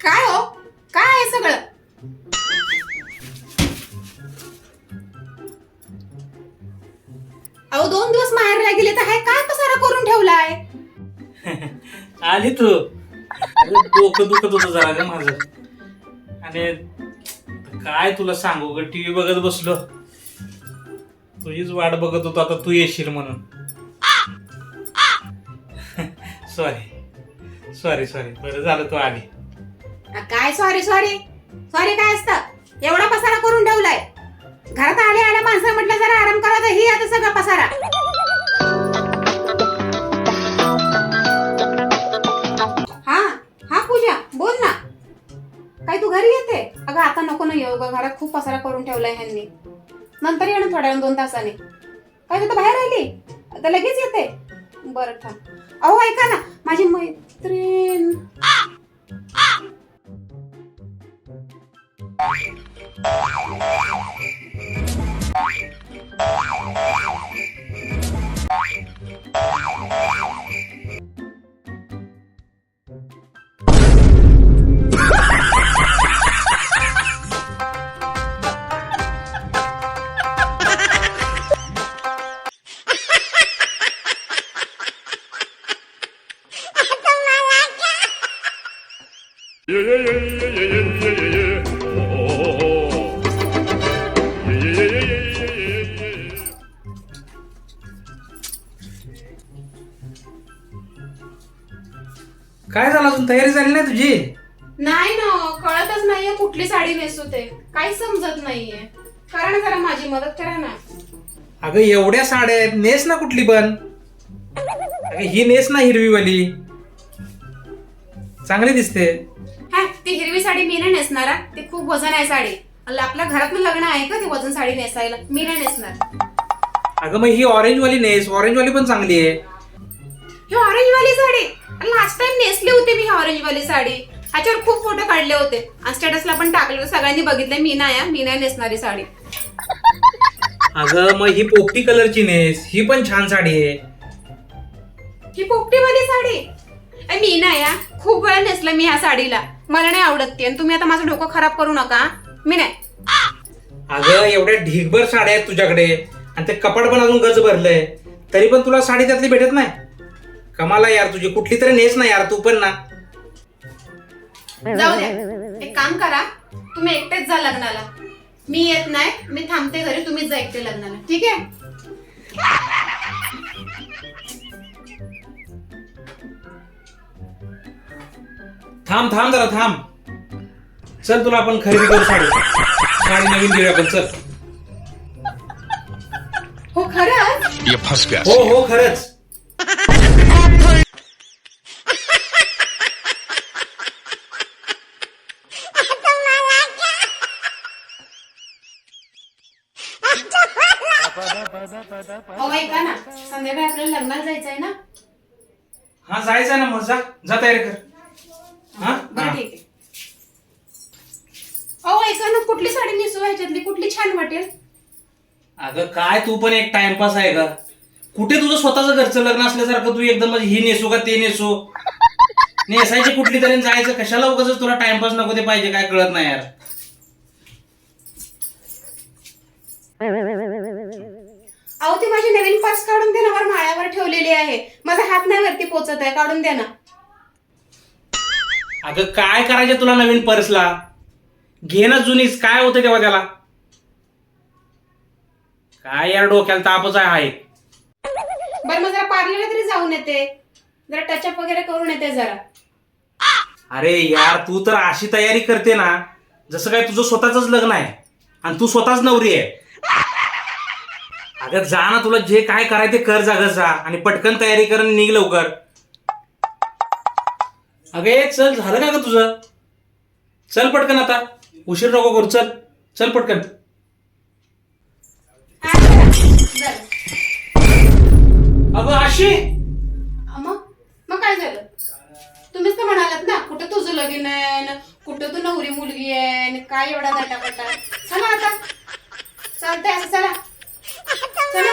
काय हो? काय आहे सगळं? अहो दोन दिवस माहेरला गेले तर हाय काय पसारा करून ठेवलाय? आली तू. अरे डोकं दुखत होतं जरा ग माझं. आणि काय तुला सांगू ग टीव्ही बघत बसलो. तुझीच वाट बघत होतो आता तू येशील म्हणून. सॉरी सॉरी सॉरी बरं झालं तू आली. आ, काय सॉरी सॉरी सॉरी काय असतं? एवढा पसारा करून ठेवलाय. घरात आले आल्या माणसं म्हटलं जरा आराम करा तर ही आता सगळा पसारा. आता घरात खूप पसारा करून ठेवलाय ह्यांनी. नंतर येणं थोड्या दोन तासाने. काय तू तर बाहेर आली? आता लगेच येते. बरं थांब. अहो ऐका ना. माझी मैत्रीण. काय झालं अजून? तयारी झाली नाही तुझी? नाही ना कळतच नाहीये कुठली साडी नेसू ते. काही समजत नाहीये. करा ना जरा माझी मदत करा ना. अगं एवढ्या साड्या आहेत. नेस ना कुठली पण. अगं ही नेस ना हिरवीवाली. चांगली दिसते. हा ती हिरवी साडी मी नाही नेसणार हा. ती खूप वजन आहे साडी. अल्ला, आपल्या घरात लग्न आहे का ती वजन साडी नेसायला? मी नाही नेसणार. अगं मग ही ऑरेंज वाली नेस. ऑरेंज वाली पण चांगली आहे. ही ऑरेंज वाली साडी. लास्ट टाइम नेसली होती मी ही ऑरेंज वाली साडी. ह्याच्यावर खूप फोटो काढले होते. आणि स्टेटसला पण टाकले सगळ्यांनी बघितलं मी नाही हा, मी नाही नेसणारी साडी. अगं मग ही पोपटी कलरची नेस. ही पण छान साडी आहे. ही पोपटीवाली साडी? ए, मी नाही हा. खूप वेळा नेसलं मी ह्या साडीला. मला नाही आवडत ती. आणि तुम्ही आता माझं डोकं खराब करू नका मी नाही. अगं एवढ्या ढीगभर साड्या आहेत तुझ्याकडे. आणि ते कपाट पण अजून गज भरलंय तरी पण तुला साडी त्यातली भेटत नाही? कमाला यार तुझी कुठली तरी नेस ना यार तू पण ना. जाऊ द्या एक काम करा तुम्ही एकटेच जा लग्नाला. मी येत नाही मी थांबते घरी तुम्हीच जा एकटे लग्नाला. ठीक आहे? थांब थांब जरा थांब. चल तुला आपण खरेदी करू साडी. साडी नवीन घेऊया आपण चल. हो खरंच? ये फंस गया हो हो खरंच. हो ऐका ना. संध्याकाळी आपल्याला लग्नाला जायचंय ना? हा जायचं ना मग. जा. जा तयारी कर. हा? बरं. ठीक आहे. अहो ऐका ना. कुठली साडी नेसू ह्याच्यातली कुठली छान वाटेल? अगं काय? तू पण एक टाइमपास आहे का? कुठे तुझं स्वतःचं घरचं लग्न असल्यासारखं तू एकदम म्हणजे ही नेसू का ते नेसू? नेसायची कुठली तरी आणि जायचं. कशाला उगाच तुला टाइमपास नको ते पाहिजे काय कळत नाही यार. अहो ती माझी नवीन पर्स काढून दे ना वर माळ्यावर ठेवलेली आहे. माझा हात नाही वरती पोचत आहे काढून दे ना. अगं काय करायचं तुला नवीन पर्सला? घे ना जुनीच काय होतं तेव्हा त्याला? काय यार डोक्याला तापच आहे. बरं मग जरा पार्लरला तरी जाऊन येते. जरा टचअप वगैरे करून येते जरा. अरे यार तू तर अशी तयारी करते ना जसं काय तुझं स्वतःच लग्न आहे. आणि तू स्वतःच नवरी आहे. अगं जा ना तुला जे काय करायचं ते कर जागत जा. आणि पटकन तयारी कर आणि निघ लवकर. अगं ए, चल झालं का ग तुझं? चल पटकन आता. उशीर नको करू चल. चल पटकन. अगं अशी मग? मग काय झालं? तुम्हीच तर म्हणालात ना कुठं तुझं लगीन आहे न कुठं तू नवरी मुलगी आहे न काय एवढा दाटापटा चला आता. चालतंय असं चला. 再来